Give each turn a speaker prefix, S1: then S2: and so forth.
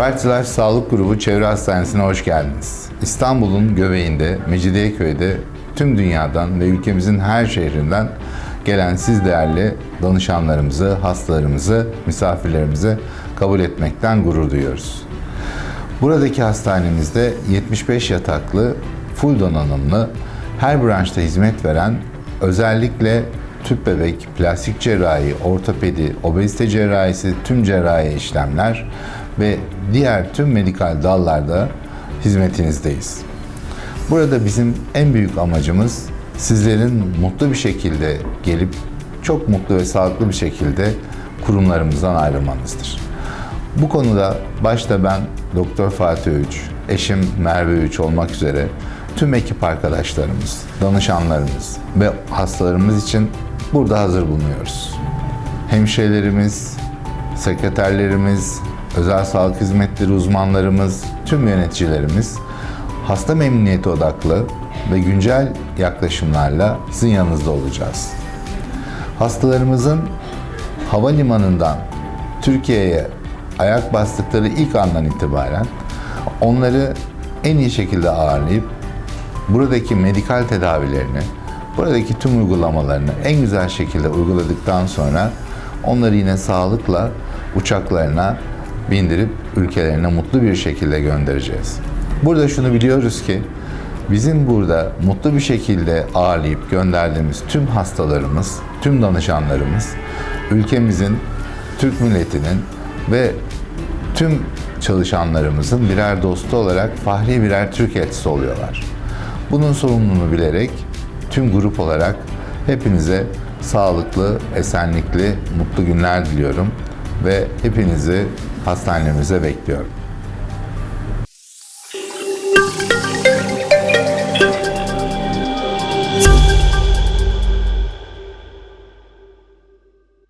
S1: Fertilaş Sağlık Grubu Çevre Hastanesi'ne hoş geldiniz. İstanbul'un göbeğinde, Mecidiyeköy'de tüm dünyadan ve ülkemizin her şehrinden gelen siz değerli danışanlarımızı, hastalarımızı, misafirlerimizi kabul etmekten gurur duyuyoruz. Buradaki hastanemizde 75 yataklı, full donanımlı, her branşta hizmet veren, özellikle tüp bebek, plastik cerrahi, ortopedi, obezite cerrahisi, tüm cerrahi işlemler ve diğer tüm medikal dallarda hizmetinizdeyiz. Burada bizim en büyük amacımız sizlerin mutlu bir şekilde gelip çok mutlu ve sağlıklı bir şekilde kurumlarımızdan ayrılmanızdır. Bu konuda başta ben Doktor Fatih Öğüç, eşim Merve Öğüç olmak üzere tüm ekip arkadaşlarımız, danışanlarımız ve hastalarımız için burada hazır bulunuyoruz. Hemşirelerimiz, sekreterlerimiz, özel sağlık hizmetleri uzmanlarımız, tüm yöneticilerimiz hasta memnuniyeti odaklı ve güncel yaklaşımlarla sizin yanınızda olacağız. Hastalarımızın havalimanından Türkiye'ye ayak bastıkları ilk andan itibaren onları en iyi şekilde ağırlayıp buradaki medikal tedavilerini, buradaki tüm uygulamalarını en güzel şekilde uyguladıktan sonra onları yine sağlıkla uçaklarına bindirip ülkelerine mutlu bir şekilde göndereceğiz. Burada şunu biliyoruz ki bizim burada mutlu bir şekilde ağırlayıp gönderdiğimiz tüm hastalarımız, tüm danışanlarımız ülkemizin, Türk milletinin ve tüm çalışanlarımızın birer dostu olarak fahri birer Türk elçisi oluyorlar. Bunun sorumluluğunu bilerek tüm grup olarak hepinize sağlıklı, esenlikli, mutlu günler diliyorum ve hepinizi hastanemize bekliyorum.